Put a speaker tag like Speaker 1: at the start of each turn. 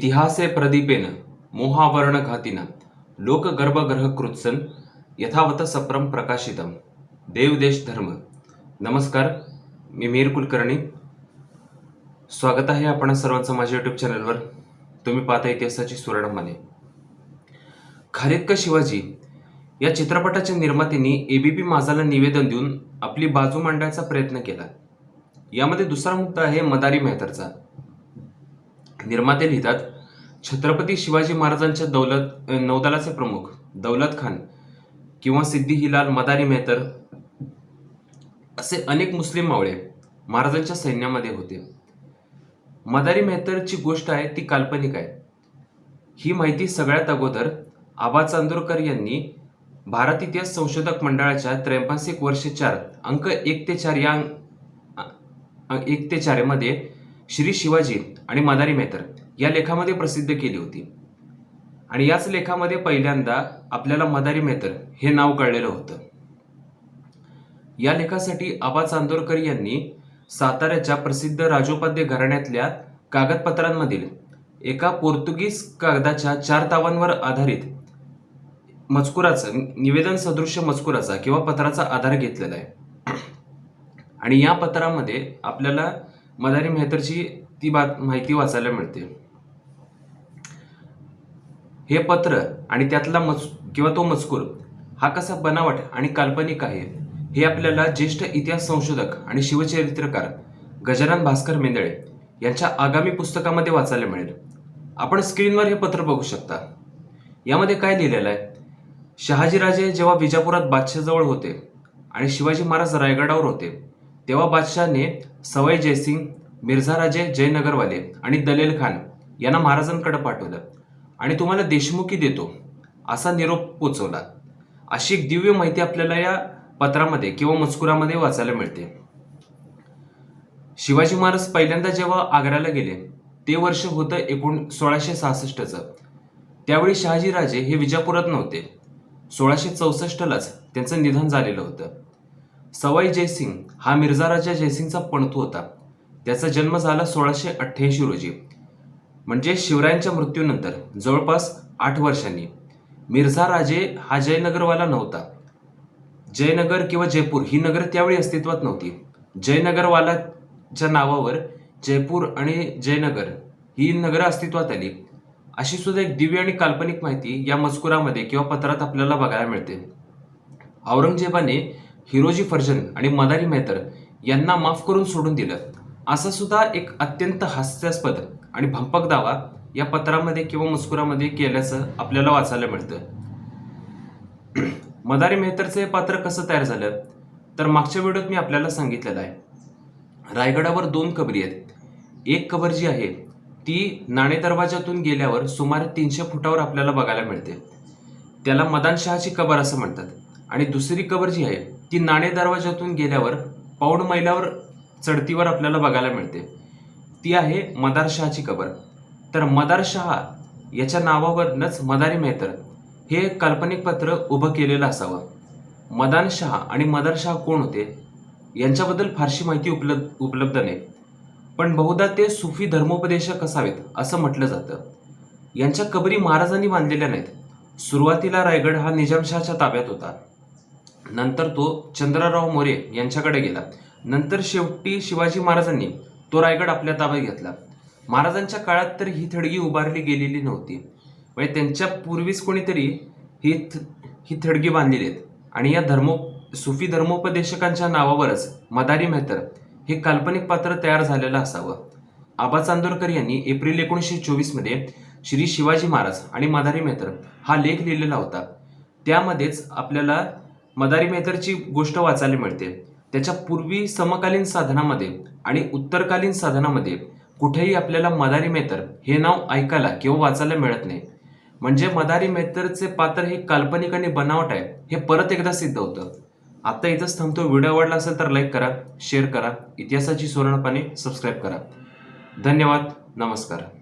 Speaker 1: इतिहासे प्रदीपेन मोहावर्ण घातीनं लोक गर्भगृह कृत्सन यथावत सप्रम प्रकाशितम. देव देश धर्म. नमस्कार मी मीर कुलकर्णी. स्वागत आहे आपण सर्वांचं माझ्या यूट्यूब चॅनलवर तुम्ही पाहता इतिहासाची सुवर्णमाने खालिद शिवाजी या चित्रपटाच्या निर्मात्यांनी एबीपी माझाला निवेदन देऊन आपली बाजू मांडण्याचा प्रयत्न केला. यामध्ये दुसरा मुद्दा आहे मदारी मेहतरचा. निर्माते लिहितात छत्रपती शिवाजी महाराजांच्या दौलत नौदलाचे प्रमुख दौलत खान किंवा सिद्धी हिलाल मदारी मेहतर असे अनेक मुस्लिम मावळे महाराजांच्या सैन्यामध्ये होते. मदारी मेहतरची गोष्ट आहे ती काल्पनिक आहे. ही माहिती सगळ्यात अगोदर आबा चांदोरकर यांनी भारत इतिहास संशोधक मंडळाच्या त्रैमासिक वर्ष चार अंक एक ते चार या एक ते चारमध्ये श्री शिवाजी आणि मदारी मेहतर या लेखामध्ये प्रसिद्ध केली होती. आणि याच लेखामध्ये पहिल्यांदा आपल्याला मदारी मेहतर हे नाव कळलेलं होतं. या लेखासाठी आबा चांदोरकर यांनी साताऱ्याच्या प्रसिद्ध राजोपाध्ये घराण्यातल्या कागदपत्रांमधील एका पोर्तुगीज कागदाच्या चार तावांवर आधारित मजकुराचा निवेदन सदृश्य मजकुराचा किंवा पत्राचा आधार घेतलेला आहे. आणि या पत्रामध्ये आपल्याला मदारी मेहतरची ती बात माहिती वाचायला मिळते. हे पत्र आणि त्यातला मज किंवा तो मजकूर हा कसा बनावट आणि काल्पनिक आहे हे आपल्याला ज्येष्ठ इतिहास संशोधक आणि शिवचरित्रकार गजानन भास्कर मेंदळे यांच्या आगामी पुस्तकामध्ये वाचायला मिळेल. आपण स्क्रीनवर हे पत्र बघू शकता. यामध्ये काय लिहिलेलं आहे? शहाजीराजे जेव्हा विजापुरात बादशाहजवळ होते आणि शिवाजी महाराज रायगडावर होते तेव्हा बादशहाने सवाई जयसिंग मिर्झाराजे जयनगरवाले आणि दलेल खान यांना महाराजांकडे पाठवलं. आणि तुम्हाला देशमुखी देतो असा निरोप पोचवला. अशी एक दिव्य माहिती आपल्याला या पत्रामध्ये किंवा मजकुरामध्ये वाचायला मिळते. शिवाजी महाराज पहिल्यांदा जेव्हा आग्र्याला गेले ते वर्ष होतं एकूण सोळाशे सहासष्टचं. त्यावेळी शहाजीराजे हे विजापुरात नव्हते. सोळाशे चौसष्टलाच त्यांचं निधन झालेलं होतं. सवाई जयसिंग हा मिर्झा राजा जयसिंगचा पणतू होता. त्याचा जन्म झाला सोळाशे अठ्ठ्याऐंशी रोजी. म्हणजे शिवरायांच्या मृत्यूनंतर जवळपास आठ वर्षांनी. मिर्झा राजे हा जयनगरवाला नव्हता. जयनगर किंवा जयपूर ही नगर त्यावेळी अस्तित्वात नव्हती. जयनगरवालाच्या नावावर जयपूर आणि जयनगर ही नगरं अस्तित्वात आली. अशी सुद्धा एक दिव्य आणि काल्पनिक माहिती या मजकुरामध्ये किंवा पत्रात आपल्याला बघायला मिळते. औरंगजेबाने हिरोजी फर्जन आणि मदारी मेहतर यांना माफ करून सोडून दिलं. असा सुद्धा एक अत्यंत हास्यास्पद आणि भंपक दावा या पत्रामध्ये किंवा मजकुरामध्ये केल्याचं आपल्याला वाचायला मिळतं. मदारी मेहतरचं हे पात्र कसं तयार झालं? तर मागच्या व्हिडिओत मी आपल्याला सांगितलेलं आहे. रायगडावर दोन कबरी आहेत. एक कबर जी आहे ती नाणे दरवाजातून गेल्यावर सुमारे तीनशे फुटावर आपल्याला बघायला मिळते. त्याला मदानशहाची कबर असं म्हणतात. आणि दुसरी कबर जी आहे ती नाणे दरवाजातून गेल्यावर पाऊण मैलावर चढतीवर आपल्याला बघायला मिळते. ती आहे मदारशहाची कबर. तर मदारशहा याच्या नावावरनंच मदारी मेहतर हे काल्पनिक पत्र उभं केलेलं असावं. मदान शहा आणि मदारशहा कोण होते? यांच्याबद्दल फारशी माहिती उपलब्ध उपलब्ध नाही. पण बहुधा ते सुफी धर्मोपदेशक असावेत असं म्हटलं जातं. यांच्या कबरी महाराजांनी बांधलेल्या नाहीत. सुरुवातीला रायगड हा निजामशहाच्या ताब्यात होता. नंतर तो चंद्रराव मोरे यांच्याकडे गेला. नंतर शेवटी शिवाजी महाराजांनी तो रायगड आपल्या ताब्यात घेतला. महाराजांच्या काळात तर ही थडगी उभारली गेलेली नव्हती. म्हणजे त्यांच्या पूर्वीच कोणीतरी ही थ- ही थडगी बांधलेली आहेत. आणि या धर्मो सुफी धर्मोपदेशकांच्या नावावरच मदारी मेहतर हे काल्पनिक पात्र तयार झालेलं असावं. आबा चांदोरकर यांनी एप्रिल एकोणीसशे चोवीसमध्ये श्री शिवाजी महाराज आणि मदारी मेहतर हा लेख लिहिलेला होता. त्यामध्येच आपल्याला मदारी मेहतरची गोष्ट वाचायला मिळते. त्याच्या पूर्वी समकालीन साधनामध्ये आणि उत्तरकालीन साधनामध्ये कुठेही आपल्याला मदारी मेहतर हे नाव ऐकायला किंवा वाचायला मिळत नाही. म्हणजे मदारी मेहतरचे पात्र हे काल्पनिक आणि बनावट आहे हे परत एकदा सिद्ध होतं. आता इथंच थांबतो. व्हिडिओ आवडला असेल तर लाईक करा शेअर करा. इतिहासाची सुवर्णपाने सबस्क्राईब करा. धन्यवाद. नमस्कार.